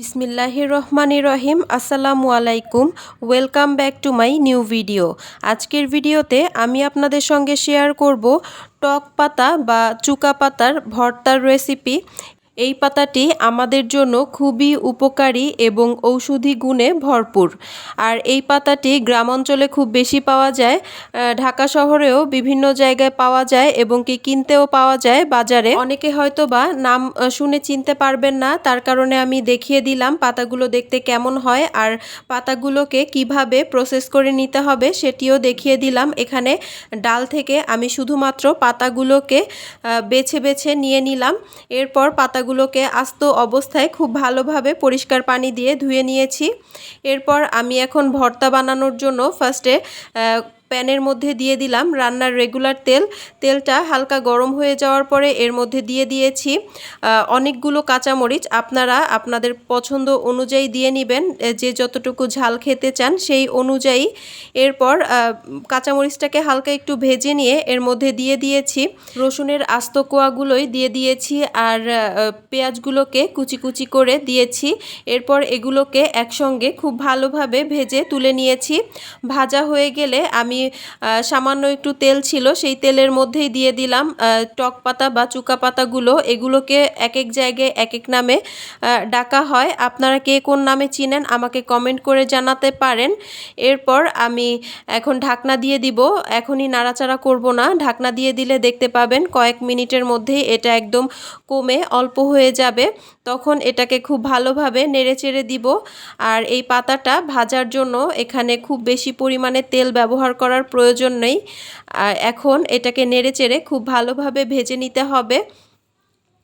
বিসমিল্লাহির রহমান রহিম, আসসালামু আলাইকুম, welcome back to my new video. আজকের ভিডিওতে আমি আপনাদের সঙ্গে শেয়ার করব টক পাতা বা চুকা পাতার ভর্তার রেসিপি এই পাতাটি আমাদের জন্য খুবই উপকারী এবং ঔষধি গুণে ভরপুর। আর এই পাতাটি গ্রাম অঞ্চলে খুব বেশি পাওয়া যায় ঢাকা শহরেও বিভিন্ন জায়গায় পাওয়া যায় এবং কি কিনতেও পাওয়া যায় বাজারে। অনেকে হয়তো বা নাম শুনে চিনতে পারবেন না, তার কারণে আমি দেখিয়ে দিলাম পাতাগুলো দেখতে কেমন হয় আর পাতাগুলোকে কীভাবে প্রসেস করে নিতে হবে সেটিও দেখিয়ে দিলাম। এখানে ডাল থেকে আমি শুধুমাত্র পাতাগুলোকে বেছে বেছে নিয়ে নিলাম। এরপর পাতাগুলোকে আস্ত অবস্থায় খুব ভালোভাবে পরিষ্কার পানি দিয়ে ধুয়ে নিয়েছি। এরপর আমি এখন ভর্তা বানানোর জন্য ফার্স্টে প্যানের মধ্যে দিয়ে দিলাম রান্নার রেগুলার তেল। তেলটা হালকা গরম হয়ে যাওয়ার পরে এর মধ্যে দিয়ে দিয়েছি অনেকগুলো কাঁচামরিচ। আপনারা আপনাদের পছন্দ অনুযায়ী দিয়ে নেবেন যে যতটুকু ঝাল খেতে চান সেই অনুযায়ী। এরপর কাঁচামরিচটাকে হালকা একটু ভেজে নিয়ে এর মধ্যে দিয়ে দিয়েছি রসুনের আস্ত কোয়াগুলোই দিয়ে দিয়েছি আর পেঁয়াজগুলোকে কুচি কুচি করে দিয়েছি। এরপর এগুলোকে একসঙ্গে খুব ভালোভাবে ভেজে তুলে নিয়েছি। ভাজা হয়ে গেলে আমি সামান্য একটু তেল ছিল, সেই তেলের মধ্যেই দিয়ে দিলাম টক পাতা বা চুকা পাতাগুলো। এগুলোকে এক এক জায়গায় এক এক নামে ডাকা হয়। আপনারা কে কোন নামে চিনেন আমাকে কমেন্ট করে জানাতে পারেন। এরপর আমি এখন ঢাকনা দিয়ে দিব। এখনই নাড়াচাড়া করব না। ঢাকনা দিয়ে দিলে দেখতে পাবেন কয়েক মিনিটের মধ্যেই এটা একদম কমে, অল্প হয়ে যাবে। তখন এটাকে খুব ভালোভাবে নেড়ে চেড়ে দিব। আর এই পাতাটা ভাজার জন্য এখানে খুব বেশি পরিমাণে তেল ব্যবহার করার প্রয়োজন নেই। এখন এটাকে নেড়ে চেড়ে খুব ভালোভাবে ভেজে নিতে হবে।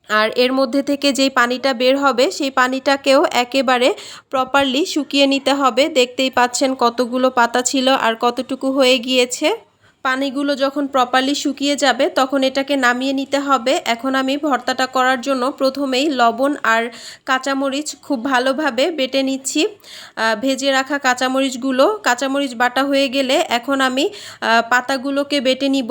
আর এর মধ্যে থেকে যেই পানিটা বের হবে, সেই পানিটাকেও একেবারে প্রপারলি শুকিয়ে নিতে হবে। দেখতেই পাচ্ছেন কতগুলো পাতা ছিল আর কতটুকু হয়ে গিয়েছে। পানিগুলো যখন প্রপারলি শুকিয়ে যাবে, তখন এটাকে নামিয়ে নিতে হবে। এখন আমি ভর্তাটা করার জন্য প্রথমেই লবণ আর কাঁচামরিচ খুব ভালোভাবে বেটে নিচ্ছি। ভেজে রাখা কাঁচামরিচগুলো, কাঁচামরিচ বাটা হয়ে গেলে এখন আমি পাতাগুলোকে বেটে নিব।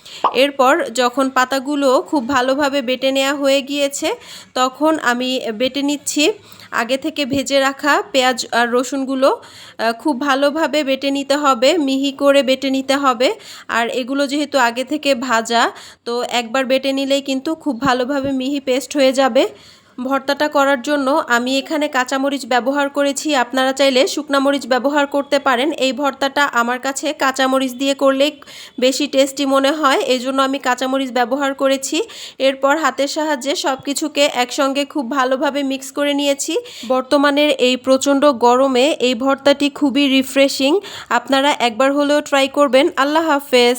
এরপর যখন পাতাগুলো খুব ভালোভাবে বেটে নেওয়া হয়ে গিয়েছে, তখন আমি বেটে নিচ্ছি। আগে থেকে ভেজে রাখা পেঁয়াজ আর রসুনগুলো খুব ভালোভাবে বেটে নিতে হবে, মিহি করে বেটে নিতে হবে। আর এগুলো যেহেতু আগে থেকে ভাজা, তো একবার বেটে নিলেই কিন্তু খুব ভালোভাবে মিহি পেস্ট হয়ে যাবে। ভর্তাটা করার জন্য আমি এখানে কাঁচামরিচ ব্যবহার করেছি। আপনারা চাইলে শুকনা মরিচ ব্যবহার করতে পারেন। এই ভর্তাটা আমার কাছে কাঁচামরিচ দিয়ে করলেই বেশি টেস্টি মনে হয়। এই জন্য আমি কাঁচামরিচ ব্যবহার করেছি। এরপর হাতের সাহায্যে সব কিছুকে একসঙ্গে খুব ভালোভাবে মিক্স করে নিয়েছি। বর্তমানের এই প্রচণ্ড গরমে এই ভর্তাটি খুবই রিফ্রেশিং। আপনারা একবার হলেও ট্রাই করবেন। আল্লাহ হাফেজ।